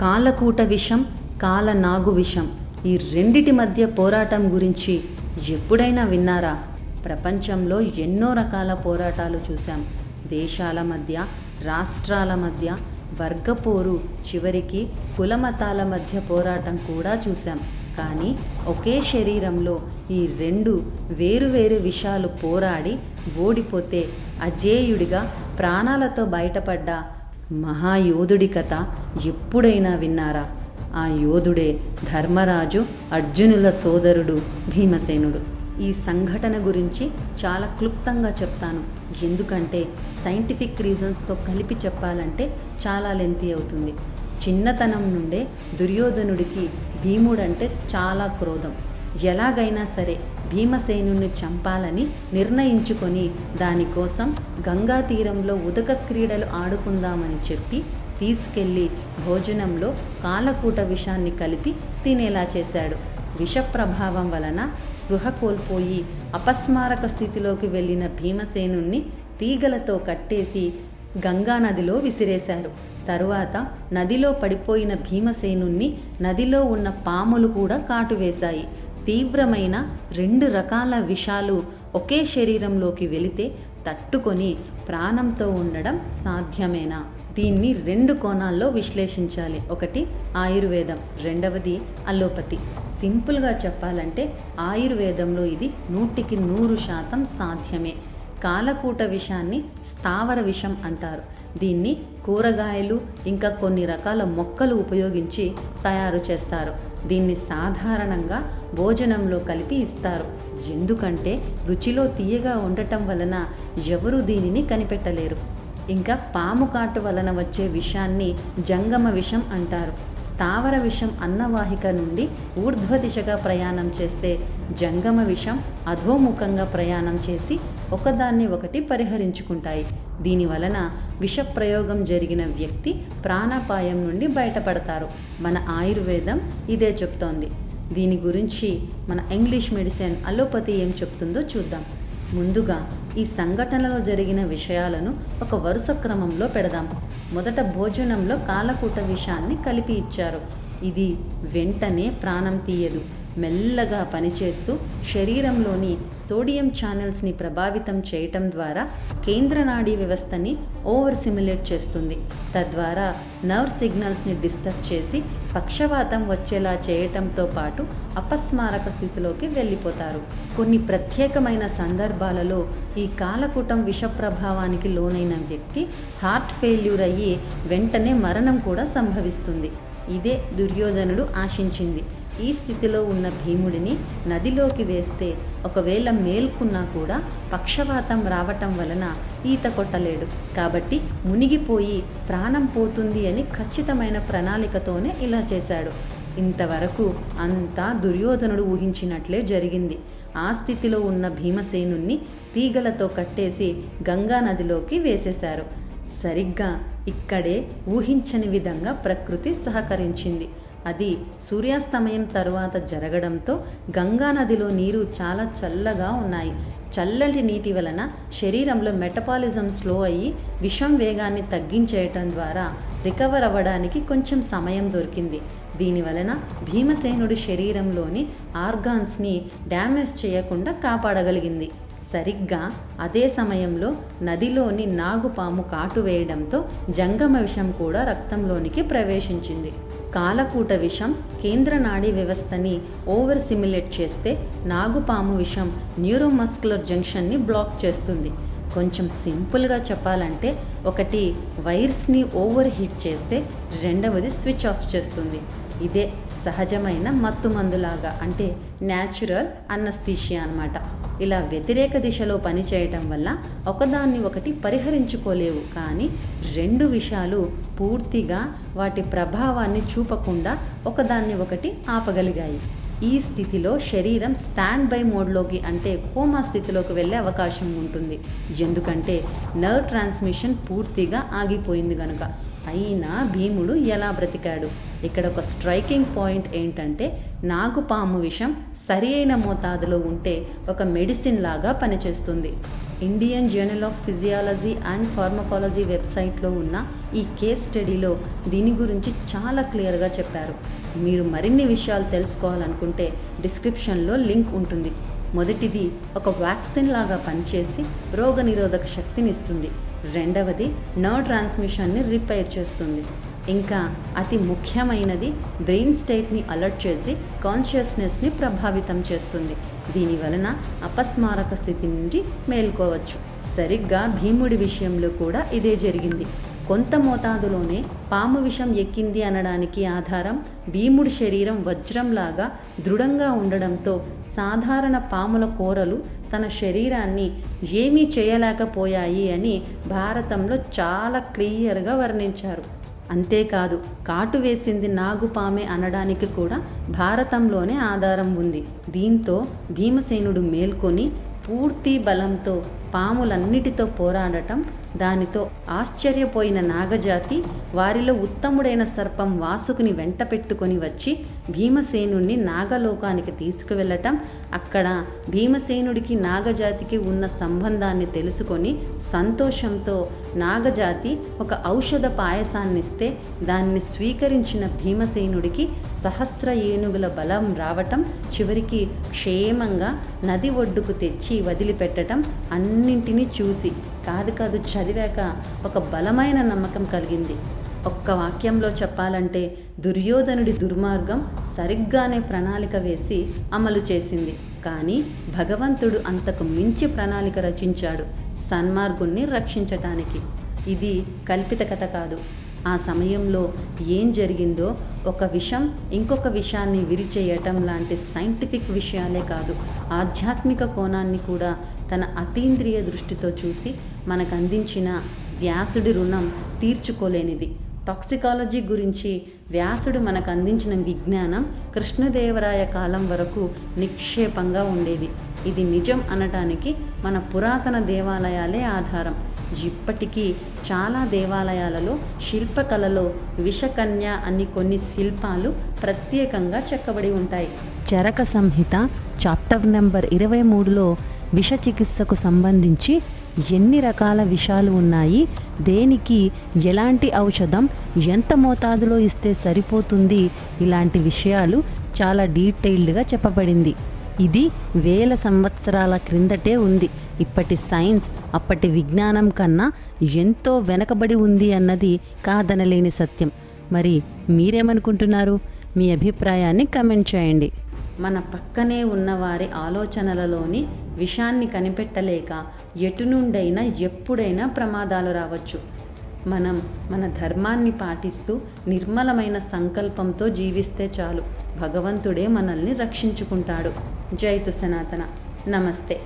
కాలకూట విషం కాలనాగు విషం. ఈ రెండిటి మధ్య పోరాటం గురించి ఎప్పుడైనా విన్నారా? ప్రపంచంలో ఎన్నో రకాల పోరాటాలు చూశాం. దేశాల మధ్య రాష్ట్రాల మధ్య వర్గపోరు చివరికి కులమతాల మధ్య పోరాటం కూడా చూశాం. కానీ ఒకే శరీరంలో ఈ రెండు వేరువేరు విషాలు పోరాడి ఓడిపోతే అజేయుడిగా ప్రాణాలతో బయటపడ్డ మహాయోధుడి కథ ఎప్పుడైనా విన్నారా? ఆ యోధుడే ధర్మరాజు అర్జునుల సోదరుడు భీమసేనుడు. ఈ సంఘటన గురించి చాలా క్లుప్తంగా చెప్తాను. ఎందుకంటే సైంటిఫిక్ రీజన్స్తో కలిపి చెప్పాలంటే చాలా లెంతీ అవుతుంది. చిన్నతనం నుండే దుర్యోధనుడికి భీముడంటే చాలా క్రోధం. ఎలాగైనా సరే భీమసేనుని చంపాలని నిర్ణయించుకొని దానికోసం గంగా తీరంలో ఉదక క్రీడలు ఆడుకుందామని చెప్పి తీసుకెళ్ళి భోజనంలో కాలకూట విషాన్ని కలిపి తినేలా చేశాడు. విష ప్రభావం వలన స్పృహ కోల్పోయి అపస్మారక స్థితిలోకి వెళ్ళిన భీమసేనుణ్ణి తీగలతో కట్టేసి గంగా నదిలో విసిరేశారు. తరువాత నదిలో పడిపోయిన భీమసేనుణ్ణి నదిలో ఉన్న పాములు కూడా కాటువేశాయి తీవ్రమైన రెండు రకాల విషాలు ఒకే శరీరంలోకి వెళితే తట్టుకొని ప్రాణంతో ఉండడం సాధ్యమేనా? దీన్ని రెండు కోణాల్లో విశ్లేషించాలి. ఒకటి ఆయుర్వేదం. రెండవది అలోపతి. సింపుల్గా చెప్పాలంటే ఆయుర్వేదంలో ఇది నూటికి నూరు శాతం సాధ్యమే. కాలకూట విషాన్ని స్థావర విషం అంటారు. దీన్ని కూరగాయలు ఇంకా కొన్ని రకాల మొక్కలు ఉపయోగించి తయారు చేస్తారు. దీన్ని సాధారణంగా భోజనంలో కలిపి ఇస్తారు. ఎందుకంటే రుచిలో తీయగా ఉండటం వలన ఎవరూ దీనిని కనిపెట్టలేరు. ఇంకా పాము కాటు వలన వచ్చే విషాన్ని జంగమ విషం అంటారు. స్థావర విషం అన్నవాహిక నుండి ఊర్ధ్వ దిశగా ప్రయాణం చేస్తే జంగమ విషం అధోముఖంగా ప్రయాణం చేసి ఒకదాన్ని ఒకటి పరిహరించుకుంటాయి. దీని వలన విష ప్రయోగం జరిగిన వ్యక్తి ప్రాణాపాయం నుండి బయటపడతారు. మన ఆయుర్వేదం ఇదే చెప్తోంది. దీని గురించి మన ఇంగ్లీష్ మెడిసిన్ అలోపతి ఏం చెప్తుందో చూద్దాం. ముందుగా ఈ సంఘటనలో జరిగిన విషయాలను ఒక వరుస క్రమంలో పెడదాం. మొదట భోజనంలో కాలకూట విషాన్ని కలిపి ఇచ్చారు. ఇది వెంటనే ప్రాణం తీయదు. మెల్లగా పనిచేస్తూ శరీరంలోని సోడియం ఛానల్స్ని ప్రభావితం చేయటం ద్వారా కేంద్ర నాడీ వ్యవస్థని ఓవర్ సిమ్యులేట్ చేస్తుంది. తద్వారా నర్వ్ సిగ్నల్స్ని డిస్టర్బ్ చేసి పక్షవాతం వచ్చేలా చేయటంతో పాటు అపస్మారక స్థితిలోకి వెళ్ళిపోతారు. కొన్ని ప్రత్యేకమైన సందర్భాలలో ఈ కాలకూటం విష ప్రభావానికి లోనైన వ్యక్తి హార్ట్ ఫెయిల్యూర్ అయ్యి వెంటనే మరణం కూడా సంభవిస్తుంది. ఇదే దుర్యోధనుడు ఆశించింది. ఈ స్థితిలో ఉన్న భీముడిని నదిలోకి వేస్తే ఒకవేళ మేల్కున్నా కూడా పక్షవాతం రావటం వలన ఈత కొట్టలేడు. కాబట్టి మునిగిపోయి ప్రాణం పోతుంది అని ఖచ్చితమైన ప్రణాళికతోనే ఇలా చేశాడు. ఇంతవరకు అంతా దుర్యోధనుడు ఊహించినట్లే జరిగింది. ఆ స్థితిలో ఉన్న భీమసేనుణ్ణి తీగలతో కట్టేసి గంగా నదిలోకి వేసేశారు. సరిగ్గా ఇక్కడే ఊహించని విధంగా ప్రకృతి సహకరించింది. అది సూర్యాస్తమయం తరువాత జరగడంతో గంగా నదిలో నీరు చాలా చల్లగా ఉన్నాయి. చల్లటి నీటి వలన శరీరంలో మెటబాలిజం స్లో అయ్యి విషం వేగాన్ని తగ్గించేయటం ద్వారా రికవర్ అవ్వడానికి కొంచెం సమయం దొరికింది. దీని వలన భీమసేనుడి శరీరంలోని ఆర్గాన్స్ని డ్యామేజ్ చేయకుండా కాపాడగలిగింది. సరిగ్గా అదే సమయంలో నదిలోని నాగుపాము కాటు వేయడంతో జంగమ విషం కూడా రక్తంలోనికి ప్రవేశించింది. కాలకూట విషం కేంద్ర నాడీ వ్యవస్థని ఓవర్ సిమ్యులేట్ చేస్తే నాగుపాము విషం న్యూరోమస్కులర్ జంక్షన్ని బ్లాక్ చేస్తుంది. కొంచెం సింపుల్గా చెప్పాలంటే ఒకటి వైర్స్ని ఓవర్ హీట్ చేస్తే రెండవది స్విచ్ ఆఫ్ చేస్తుంది. ఇదే సహజమైన మత్తు మందులాగా అంటే న్యాచురల్ అన్నస్థీషియా అనమాట ఇలా వ్యతిరేక దిశలో పనిచేయటం వల్ల ఒకదాన్ని ఒకటి పరిహరించుకోలేవు. కానీ రెండు విషయాలు పూర్తిగా వాటి ప్రభావాన్ని చూపకుండా ఒకదాన్ని ఒకటి ఆపగలిగాయి. ఈ స్థితిలో శరీరం స్టాండ్ బై మోడ్లోకి అంటే కోమా స్థితిలోకి వెళ్ళే అవకాశం ఉంటుంది. ఎందుకంటే నర్వ్ ట్రాన్స్మిషన్ పూర్తిగా ఆగిపోయింది కనుక అయినా భీముడు ఎలా బ్రతికాడు? ఇక్కడ ఒక స్ట్రైకింగ్ పాయింట్ ఏంటంటే నాగుపాము విషం సరి అయిన మోతాదులో ఉంటే ఒక మెడిసిన్ లాగా పనిచేస్తుంది. Indian journal of physiology and pharmacology వెబ్సైట్లో ఉన్న ఈ కేస్ స్టడీలో దీని గురించి చాలా క్లియర్గా చెప్పారు. మీరు మరిన్ని విషయాలు తెలుసుకోవాలనుకుంటే డిస్క్రిప్షన్లో లింక్ ఉంటుంది. మొదటిది ఒక వ్యాక్సిన్ లాగా పనిచేసి రోగనిరోధక శక్తిని ఇస్తుంది. రెండవది నర్వ్ ట్రాన్స్మిషన్ని రిపేర్ చేస్తుంది. ఇంకా అతి ముఖ్యమైనది బ్రెయిన్ స్టేట్ని అలర్ట్ చేసి కాన్షియస్నెస్ని ప్రభావితం చేస్తుంది. దీని వలన అపస్మారక స్థితి నుండి మేల్కోవచ్చు. సరిగ్గా భీముడి విషయంలో కూడా ఇదే జరిగింది. కొంత మోతాదులోనే పాము విషం ఎక్కింది అనడానికి ఆధారం భీముడి శరీరం వజ్రంలాగా దృఢంగా ఉండడంతో సాధారణ పాముల కూరలు తన శరీరాన్ని ఏమీ చేయలేకపోయాయి అని భారతంలో చాలా క్లియర్గా వర్ణించారు. అంతేకాదు కాటు వేసింది నాగుపామే అనడానికి కూడా భారతంలోనే ఆధారం ఉంది. దీంతో భీమసేనుడు మేల్కొని పూర్తి బలంతో పాములన్నిటితో పోరాడటం దానితో ఆశ్చర్యపోయిన నాగజాతి వారిలో ఉత్తముడైన సర్పం వాసుకుని వెంట పెట్టుకొని వచ్చి భీమసేనుణ్ణి నాగలోకానికి తీసుకువెళ్ళటం అక్కడ భీమసేనుడికి నాగజాతికి ఉన్న సంబంధాన్ని తెలుసుకొని సంతోషంతో నాగజాతి ఒక ఔషధ పాయసాన్నిస్తే దాన్ని స్వీకరించిన భీమసేనుడికి సహస్ర ఏనుగుల బలం రావటం చివరికి క్షేమంగా నది ఒడ్డుకు తెచ్చి వదిలిపెట్టడం అన్నింటినీ చూసి కాదు కాదు చదివాక ఒక బలమైన నమ్మకం కలిగింది. ఒక్క వాక్యంలో చెప్పాలంటే దుర్యోధనుడి దుర్మార్గం సరిగ్గానే ప్రణాళిక వేసి అమలు చేసింది. కానీ భగవంతుడు అంతకు మించి ప్రణాళిక రచించాడు సన్మార్గుణ్ణి రక్షించటానికి. ఇది కల్పిత కథ కాదు. ఆ సమయంలో ఏం జరిగిందో ఒక విషం ఇంకొక విషయాన్ని విరిచేయటం లాంటి సైంటిఫిక్ విషయాలే కాదు ఆధ్యాత్మిక కోణాన్ని కూడా తన అతీంద్రియ దృష్టితో చూసి మనకు అందించిన వ్యాసుడి రుణం తీర్చుకోలేనిది. టాక్సికాలజీ గురించి వ్యాసుడు మనకు అందించిన విజ్ఞానం కృష్ణదేవరాయ కాలం వరకు నిక్షేపంగా ఉండేది. ఇది నిజం అనటానికి మన పురాతన దేవాలయాలే ఆధారం. ఇప్పటికీ చాలా దేవాలయాలలో శిల్పకళలో విషకన్య అని కొన్ని శిల్పాలు ప్రత్యేకంగా చెక్కబడి ఉంటాయి. చరక సంహిత చాప్టర్ నెంబర్ ఇరవై మూడులో విష చికిత్సకు సంబంధించి ఎన్ని రకాల విషాలు ఉన్నాయి దేనికి ఎలాంటి ఔషధం ఎంత మోతాదులో ఇస్తే సరిపోతుంది ఇలాంటి విషయాలు చాలా డీటెయిల్డ్గా చెప్పబడింది. ఇది వేల సంవత్సరాల క్రిందటే ఉంది. ఇప్పటి సైన్స్ అప్పటి విజ్ఞానం కన్నా ఎంతో వెనకబడి ఉంది అన్నది కాదనలేని సత్యం. మరి మీరేమనుకుంటున్నారు? మీ అభిప్రాయాన్ని కమెంట్ చేయండి. మన పక్కనే ఉన్నవారి ఆలోచనలలోని విషాన్ని కనిపెట్టలేక ఎటు నుండైనా ఎప్పుడైనా ప్రమాదాలు రావచ్చు. మనం మన ధర్మాన్ని పాటిస్తూ నిర్మలమైన సంకల్పంతో జీవిస్తే చాలు. భగవంతుడే మనల్ని రక్షించుకుంటాడు. జైతు సనాతన. నమస్తే.